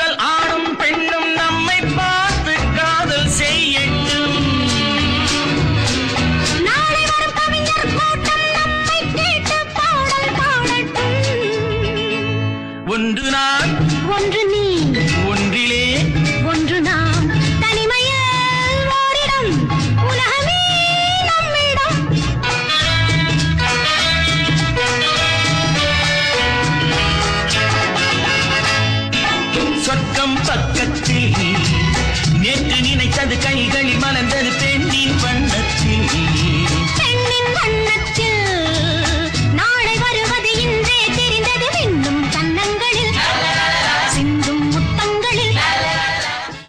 முதல் ஆணும் பெண்ணும் நம்மை பார்த்து காதல் செய்யட்டும் ஒன்று நான் ஒன்று நீ பக்கம் பக்கத்தில். நேற்று நினைத்தது கைகளில் மலர்ந்தது பெண்